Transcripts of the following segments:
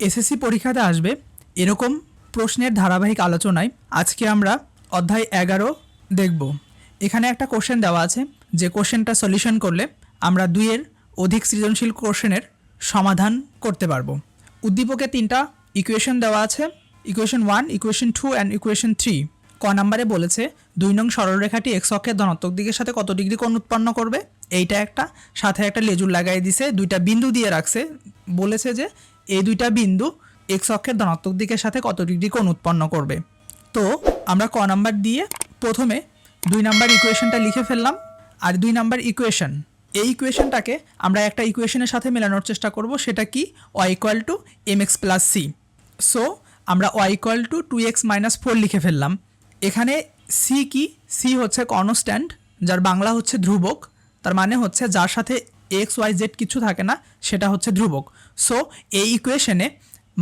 SSC পরীক্ষাতে আসবে এরকম প্রশ্নের ধারাবাহিক আলোচনায় আজকে আমরা অধ্যায় এগারো দেখব। এখানে একটা কোশ্চেন দেওয়া আছে, যে কোশ্চেনটা সলিউশন করলে আমরা দুইয়ের অধিক সৃজনশীল কোশ্চেনের সমাধান করতে পারব। উদ্দীপকে তিনটা ইকুয়েশন দেওয়া আছে equation one equation two and equation three ক নাম্বারে বলেছে, দুই নং সরলরেখাটি এক্স অক্ষের ধনাত্মক দিকের সাথে কত ডিগ্রি কোণ উৎপন্ন করবে? এইটা একটা, সাথে একটা লেজুর লাগাই দিছে, দুইটা বিন্দু দিয়ে রাখছে। বলেছে যে এই দুইটা বিন্দু এক্স অক্ষের ধনাত্মক দিকের সাথে কত ডিগ্রি কোণ উৎপন্ন করবে? তো আমরা ক নাম্বার দিয়ে প্রথমে দুই নাম্বার ইকুয়েশনটা লিখে ফেললাম আর দুই নাম্বার ইকুয়েশন। এই ইকুয়েশনটাকে আমরা একটা ইকুয়েশনের সাথে মেলানোর চেষ্টা করব, সেটা কি? Y equal to M X plus C so আমরা Y equal to two X minus four লিখে ফেললাম। এখানে সি কি? সি হচ্ছে কনস্ট্যান্ট, যার বাংলা হচ্ছে ধ্রুবক, তার মানে হচ্ছে যার সাথে এক্স ওয়াই জেড কিছু থাকে না, সেটা হচ্ছে ধ্রুবক। সো এই ইকুয়েশনে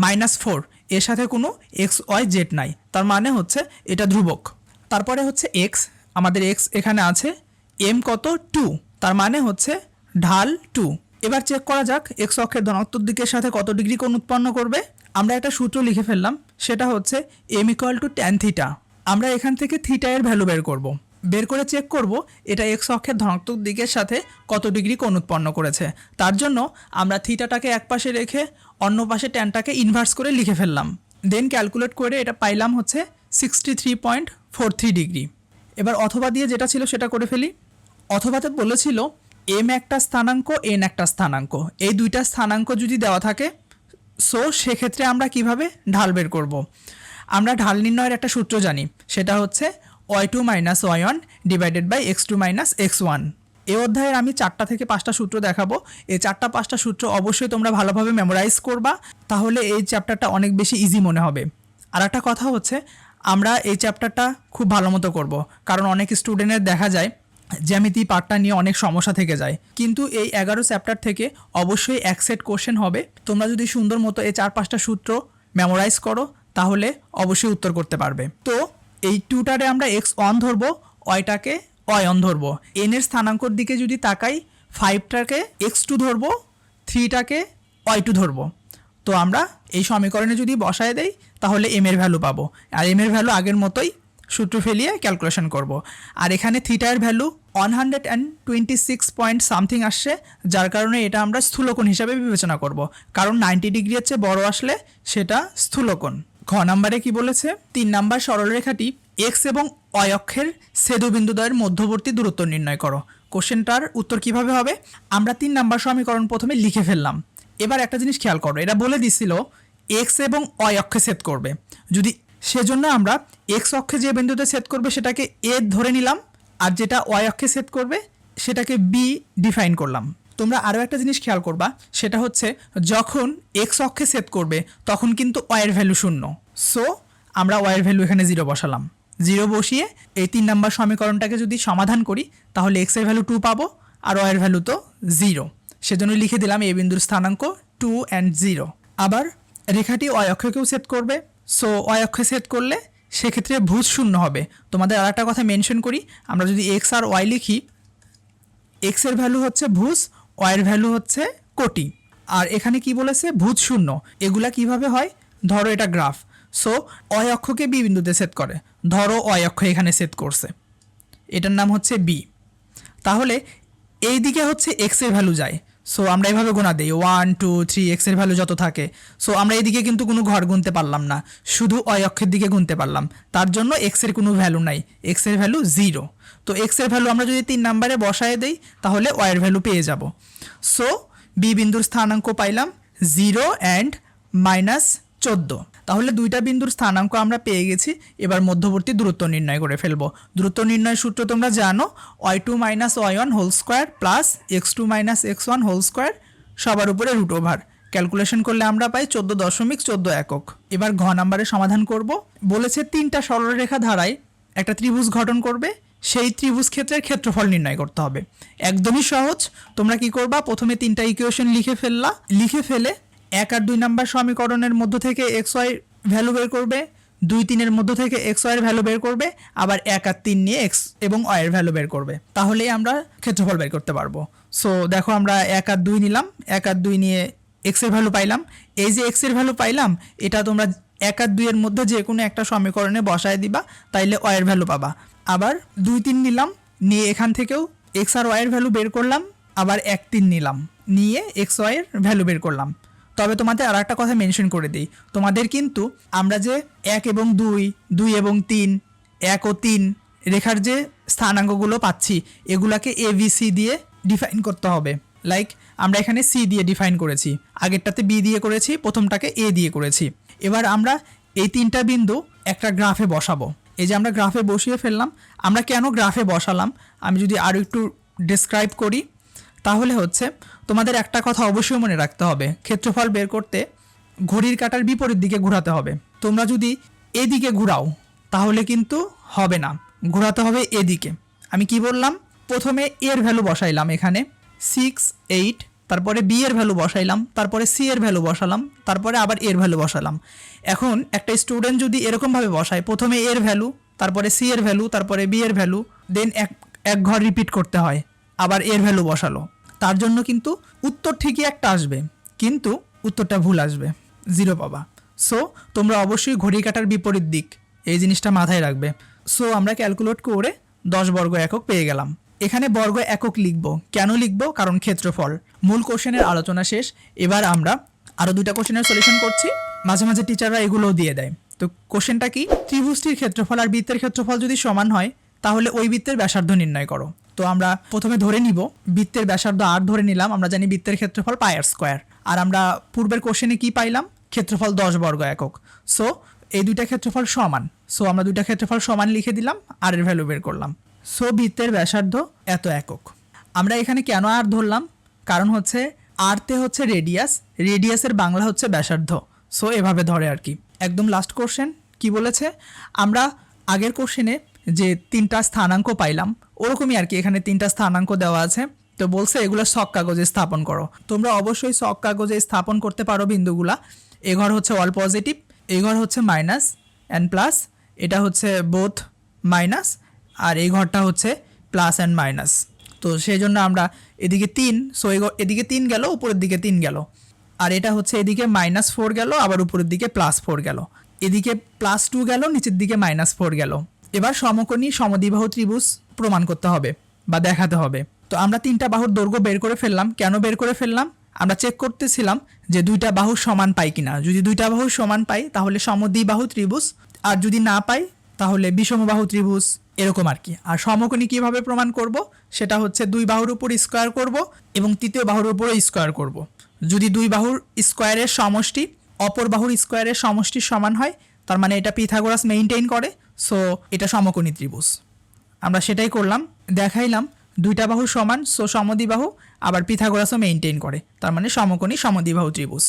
মাইনাস ফোর এর সাথে কোনো এক্স ওয়াই জেড নাই। তার মানে হচ্ছে এটা ধ্রুবক। তারপরে হচ্ছে এক্স আমাদের এক্স এখানে আছে এম কত? টু তার মানে হচ্ছে ঢাল টু এবার চেক করা যাক এক্স অক্ষের ধনাত্মক দিকের সাথে কত ডিগ্রি কোণ উৎপন্ন করবে? আমরা একটা সূত্র লিখে ফেললাম, সেটা হচ্ছে M equal to tan theta আমরা এখান থেকে থিটা এর ভ্যালু বের করব। বের করে চেক করব, এটা এক্স অক্ষের ধনাত্মক দিকের সাথে কত ডিগ্রি কোণ উৎপন্ন করেছে। তার জন্য আমরা থিটাটাকে এক পাশে রেখে অন্য পাশে ট্যানটাকে ইনভার্স করে লিখে ফেললাম। দেন ক্যালকুলেট করে এটা পাইলাম হচ্ছে sixty three point four three degree. এবার অথবা দিয়ে যেটা ছিল সেটা করে ফেলি। অথবাতে বলেছিল এম একটা স্থানাঙ্ক এন একটা স্থানাঙ্ক। এই দুইটা স্থানাঙ্ক যদি দেওয়া থাকে সো সেক্ষেত্রে আমরা কীভাবে ঢাল বের করব? আমরা ঢাল নির্ণয়ের একটা সূত্র জানি, সেটা হচ্ছে Y two minus Y one divided by X two minus X one. এই অধ্যায়ের আমি চারটা থেকে পাঁচটা সূত্র দেখাবো। এই চারটা পাঁচটা সূত্র অবশ্যই তোমরা ভালোভাবে মেমোরাইজ করবা, তাহলে এই চ্যাপ্টারটা অনেক বেশি ইজি মনে হবে। আর একটা কথা হচ্ছে, আমরা এই চ্যাপ্টারটা খুব ভালো মতো করব, কারণ অনেক স্টুডেন্টের দেখা যায়, জ্যামিতি পার্টটা নিয়ে অনেক সমস্যা থেকে যায়। কিন্তু এই এগারো চ্যাপ্টার থেকে অবশ্যই এক সেট কোশ্চেন হবে। তোমরা যদি সুন্দর মতো এই চার পাঁচটা সূত্র মেমোরাইজ করো, তাহলে অবশ্যই উত্তর করতে পারবে। তো এই টুটারে আমরা এক্স অন ধরবো ওয়াই অন ধরবো। এনের স্থানাঙ্কর দিকে যদি তাকাই ফাইভটাকে এক্স টু ধরবো থ্রিটাকে ওয়াই টু ধরবো। তো আমরা এই সমীকরণে যদি বসায় দেই, তাহলে এম এর ভ্যালু পাবো। আর এম এর ভ্যালু আগের মতোই সূত্র ফেলিয়ে ক্যালকুলেশন করব। আর এখানে থিটার value one hundred and twenty six point something আসছে, যার কারণে এটা আমরা স্থূলকোণ হিসাবে বিবেচনা করব। কারণ নাইনটি ডিগ্রি হচ্ছে বড় আসলে সেটা স্থূলকোণ। ঘ নাম্বারে কি বলেছে? তিন নাম্বার সরলরেখাটি এক্স এবং অয় অক্ষের সেদুবিন্দুদ্বয়ের মধ্যবর্তী দূরত্ব নির্ণয় করো। কোশ্চেনটার উত্তর কীভাবে হবে? আমরা তিন নাম্বার সমীকরণ প্রথমে লিখে ফেললাম। এবার একটা জিনিস খেয়াল করো, এটা বলে দিছিল এক্স এবং অয় অক্ষে সেট করবে। যদি সেজন্য আমরা এক্স অক্ষে যে বিন্দুতে সেট করবে সেটাকে এ ধরে নিলাম, আর যেটা ওয়াই অক্ষে সেট করবে সেটাকে বি ডিফাইন করলাম। তোমরা আরও একটা জিনিস খেয়াল করবা, সেটা হচ্ছে যখন এক্স অক্ষে সেট করবে, তখন কিন্তু ওয়ের ভ্যালু শূন্য। সো আমরা ওয়াইয়ের ভ্যালু এখানে জিরো বসালাম। জিরো বসিয়ে এই তিন নাম্বার সমীকরণটাকে যদি সমাধান করি, তাহলে এক্সের ভ্যালু টু পাবো, আর ওয়ের ভ্যালু তো জিরো সেজন্য লিখে দিলাম এ বিন্দুর স্থানাঙ্ক টু অ্যান্ড জিরো আবার রেখাটি ওয়াই অক্ষকেও সেট করবে। সো ওয়াই অক্ষে সেট করলে সেক্ষেত্রে ভুজ শূন্য হবে। তোমাদের আর একটা কথা মেনশন করি, আমরা যদি এক্স আর ওয়াই লিখি এক্সের ভ্যালু হচ্ছে ভুজ ওয়াইয়ের ভ্যালু হচ্ছে কোটি। আর এখানে কি বলেছে? ভূত শূন্য। এগুলা কীভাবে হয়? ধরো এটা গ্রাফ। সো অয় অক্ষকে বি বিন্দুতে সেট করে। ধরো অয় অক্ষ এখানে সেট করছে। এটার নাম হচ্ছে বি তাহলে এই দিকে হচ্ছে এক্সের ভ্যালু যায়। সো আমরা এভাবে গোনা দিই। ওয়ান টু থ্রি এক্সের ভ্যালু যত থাকে। সো আমরা এদিকে কিন্তু কোনো ঘর গুনতে পারলাম না। শুধু অয় অক্ষের দিকে গুনতে পারলাম। তার জন্য এক্সের কোনো ভ্যালু নাই। এক্সের ভ্যালু জিরো তো এক্সের ভ্যালু আমরা যদি তিন নাম্বারে বসায় দিই, তাহলে ওয়ের ভ্যালু পেয়ে যাব। সো বি বিন্দুর স্থানাঙ্ক পাইলাম জিরো অ্যান্ড মাইনাস চোদ্দ। তাহলে দুইটা বিন্দুর স্থানাঙ্ক আমরা পেয়ে গেছি, এবার মধ্যবর্তী দূরত্ব নির্ণয় করে ফেলব। দূরত্ব নির্ণয় সূত্র তোমরা জানো y two minus y one whole square plus x two minus x one whole square সবার উপরে রুট ওভার ক্যালকুলেশন করলে আমরা পাই চোদ্দ দশমিক চোদ্দ একক। এবার ঘ নাম্বারে সমাধান করব। বলেছে তিনটা সরলরেখা ধারায় একটা ত্রিভুজ গঠন করবে, সেই ত্রিভুজ ক্ষেত্রের ক্ষেত্রফল নির্ণয় করতে হবে। একদমই সহজ, তোমরা কি করবা? প্রথমে তিনটা ইকুয়েশন লিখে ফেললা। লিখে ফেলে এক আর দুই নাম্বার সমীকরণের মধ্য থেকে এক্স ওয়াই ভ্যালু বের করবে, দুই তিনের মধ্য থেকে এক্স ওয়াইয়ের ভ্যালু বের করবে, আবার এক আর তিন নিয়ে এক্স এবং ওয়াইয়ের ভ্যালু বের করবে। তাহলেই আমরা ক্ষেত্রফল বের করতে পারব। সো দেখো আমরা এক আর দুই নিলাম, এক আর দুই নিয়ে এক্সের ভ্যালু পাইলাম। এই যে এক্সের ভ্যালু পাইলাম, এটা তোমরা এক আর দুইয়ের মধ্যে যে কোনো একটা সমীকরণে বসায় দিবা, তাইলে ওয়ের ভ্যালু পাবা। আবার দুই তিন নিলাম, নিয়ে এখান থেকেও এক্স আর ওয়ের ভ্যালু বের করলাম, আবার এক তিন নিলাম, নিয়ে এক্স ওয়াইয়ের ভ্যালু বের করলাম। তবে তোমাদের আর একটা কথা মেনশন করে দিই। তোমাদের কিন্তু আমরা যে এক এবং দুই দুই এবং তিন, এক ও তিন রেখার যে স্থানাঙ্কগুলো পাচ্ছি, এগুলাকে এ বি সি দিয়ে ডিফাইন করতে হবে। লাইক আমরা এখানে সি দিয়ে ডিফাইন করেছি। আগেরটাতে বি দিয়ে করেছি, প্রথমটাকে এ দিয়ে করেছি। এবার আমরা এই তিনটা বিন্দু একটা গ্রাফে বসাবো। এই যে আমরা গ্রাফে বসিয়ে ফেললাম, আমরা কেন গ্রাফে বসালাম? আমি যদি আরও একটু ডিসক্রাইব করি। তাহলে হচ্ছে তোমাদের একটা কথা অবশ্যই মনে রাখতে হবে। ক্ষেত্রফল বের করতে ঘড়ির কাটার বিপরীত দিকে ঘোরাতে হবে। তোমরা যদি এদিকে ঘোরাও, তাহলে কিন্তু হবে না। ঘোরাতে হবে এদিকে। আমি কি বললাম? প্রথমে এর ভ্যালু বসাইলাম এখানে। সিক্স এইট তারপরে বি এর ভ্যালু বসাইলাম, তারপরে সি এর ভ্যালু বসালাম, তারপরে আবার এর ভ্যালু বসালাম। এখন একটা স্টুডেন্ট যদি এরকমভাবে বসায়, প্রথমে এর ভ্যালু, তারপরে সি এর ভ্যালু, তারপরে বি এর ভ্যালু দেন এক এক ঘর রিপিট করতে হয়। আবার এর ভ্যালু বসালো। তার জন্য কিন্তু উত্তর ঠিকই একটা আসবে, কিন্তু উত্তরটা ভুল আসবে জিরো পাবা। সো তোমরা অবশ্যই ঘড়ি কাটার বিপরীত দিক, এই জিনিসটা মাথায় রাখবে। সো আমরা ক্যালকুলেট করে দশ বর্গ একক পেয়ে গেলাম। এখানে বর্গ একক লিখব। কেন লিখব? কারণ ক্ষেত্রফল। মূল কোশ্চেনের আলোচনা শেষ। এবার আমরা আরও দুইটা কোশ্চেনের সলিউশন করছি। মাঝে মাঝে টিচাররা এগুলোও দিয়ে দেয়। তো কোশ্চেনটা কি? ত্রিভুজটির ক্ষেত্রফল আর বৃত্তের ক্ষেত্রফল যদি সমান হয়, তাহলে ওই বৃত্তের ব্যাসার্ধ নির্ণয় করো। তো আমরা প্রথমে ধরে নিব। বৃত্তের ব্যাসার্ধ আর ধরে নিলাম, আমরা জানি বৃত্তের ক্ষেত্রফল পাই আর স্কোয়ার আর আমরা পূর্বের কোশ্চেনে কি পাইলাম? ক্ষেত্রফল দশ বর্গ একক। সো এই দুইটা ক্ষেত্রফল সমান। সো আমরা দুইটা ক্ষেত্রফল সমান লিখে দিলাম আর এর ভ্যালু বের করলাম। সো বৃত্তের ব্যাসার্ধ এত একক। আমরা এখানে কেন আর ধরলাম? কারণ হচ্ছে আরতে হচ্ছে রেডিয়াস রেডিয়াসের বাংলা হচ্ছে ব্যাসার্ধ। সো এভাবে ধরে আর কি। একদম লাস্ট কোশ্চেন কি বলেছে? আমরা আগের কোশ্চেনে যে তিনটা স্থানাঙ্ক পাইলাম ওরকমই আর কি, এখানে তিনটা স্থানাঙ্ক দেওয়া আছে। তো বলছে, এগুলো শক কাগজে স্থাপন করো। তোমরা অবশ্যই শক কাগজে স্থাপন করতে পারো বিন্দুগুলা। এ ঘর হচ্ছে অল পজিটিভ এই ঘর হচ্ছে মাইনাস অ্যান্ড প্লাস এটা হচ্ছে বোথ মাইনাস আর এই ঘরটা হচ্ছে প্লাস অ্যান্ড মাইনাস তো সেই জন্য আমরা এদিকে তিন সো এদিকে তিন গেল, উপরের দিকে তিন গেল। আর এটা হচ্ছে এদিকে মাইনাস ফোর গেল, আবার উপরের দিকে প্লাস ফোর গেল। এদিকে প্লাস টু গেল, নিচের দিকে মাইনাস ফোর গেল। এবার সমকোণী সমদ্বিবাহু ত্রিভুজ। প্রমাণ করতে হবে বা দেখাতে হবে। তো আমরা তিনটা বাহুর দৈর্ঘ্য বের করে ফেললাম। কেন বের করে ফেললাম? আমরা চেক করতেছিলাম যে দুইটা বাহু সমান পাই কিনা। যদি দুইটা বাহু সমান পাই, তাহলে সমদ্বিবাহু ত্রিভুজ। আর যদি না পাই, তাহলে বিষমবাহু ত্রিভুজ। এরকম আর কি। আর সমকোণী কীভাবে প্রমাণ করব? সেটা হচ্ছে দুই বাহুর উপর স্কোয়ার করব এবং তৃতীয় বাহুর উপরও স্কোয়ার করব। যদি দুই বাহুর স্কোয়ারের সমষ্টি অপর বাহুর স্কোয়ারের সমষ্টির সমান হয়, তার মানে এটা পিথাগোরাস মেইনটেইন করে সো এটা সমকোণী ত্রিভুজ। আমরা সেটাই করলাম, দেখাইলাম, দুইটা বাহু সমান, সো সমদ্বিবাহু আবার পিথাগোরাসও মেনটেন করে। তার মানে সমকোণী সমদ্বিবাহু ত্রিভুজ।